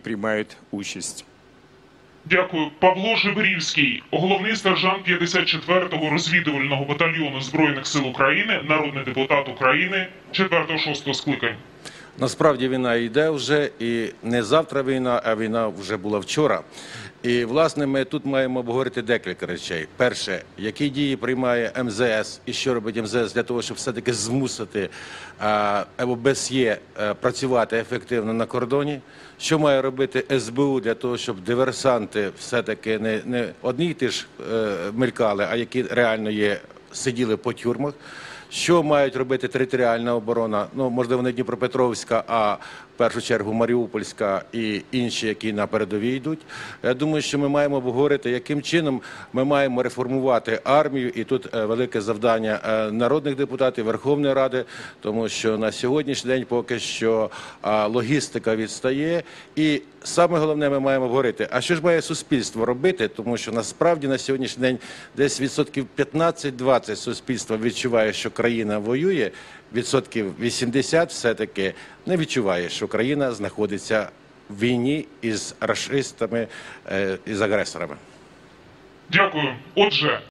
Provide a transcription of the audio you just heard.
приймають участь. Дякую. Павло Жебрівський, головний сержант 54-го розвідувального батальйону Збройних сил України, народний депутат України 4-6 скликань. Насправді війна йде вже, і не завтра війна, а війна вже була вчора. І власне ми тут маємо обговорити декілька речей. Перше, які дії приймає МЗС і що робить МЗС для того, щоб все-таки змусити ОБСЄ е, працювати ефективно на кордоні. Що має робити СБУ для того, щоб диверсанти все-таки не, не одні ті ж е, мелькали, а які реально є, сиділи по тюрмах. Що мають робити територіальна оборона? Ну можливо, не Дніпропетровська, а першу чергу Маріупольська і інші, які на передовій йдуть. Я думаю, що ми маємо обговорити, яким чином ми маємо реформувати армію, і тут е, велике завдання е, народних депутатів Верховної Ради, тому що на сьогоднішній день поки що логістика відстає, і саме головне, ми маємо говорити, а що ж має суспільство робити, тому що насправді на сьогоднішній день десь відсотків 15-20 суспільства відчуває, що країна воює, відсотків 80 все-таки не відчуває, що країна знаходиться в війні із рашистами, е, із агресорами. Дякую. Отже,